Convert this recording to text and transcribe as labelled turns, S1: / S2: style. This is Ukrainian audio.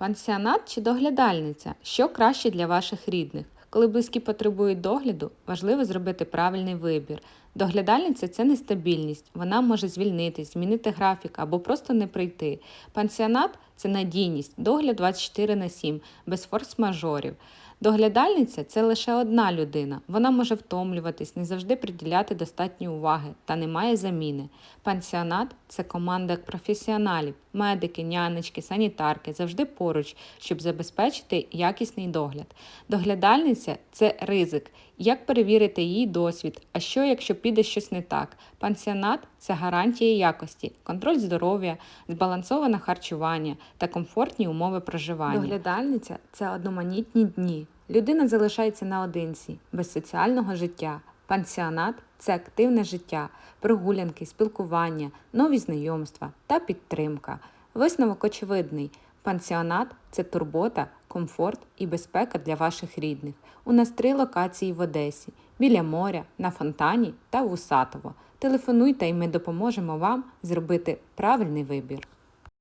S1: Пансіонат чи доглядальниця? Що краще для ваших рідних? Коли близькі потребують догляду, важливо зробити правильний вибір. Доглядальниця це нестабільність, вона може звільнитись, змінити графік або просто не прийти. Пансіонат це надійність, догляд 24 на 7, без форс-мажорів. Доглядальниця це лише одна людина. Вона може втомлюватись, не завжди приділяти достатньо уваги та не має заміни. Пансіонат це команда професіоналів, медики, нянечки, санітарки завжди поруч, щоб забезпечити якісний догляд. Доглядальниця це ризик. Як перевірити її досвід? А що, якщо піде щось не так? Пансіонат це гарантія якості, контроль здоров'я, збалансоване харчування та комфортні умови проживання. Доглядальниця це одноманітні дні. Людина залишається наодинці, без соціального життя. Пансіонат це активне життя, прогулянки, спілкування, нові знайомства та підтримка. Висновок очевидний. Пансіонат це турбота, комфорт і безпека для ваших рідних. У нас три локації в Одесі: біля моря, на фонтані та в Усатово. Телефонуйте і ми допоможемо вам зробити правильний вибір.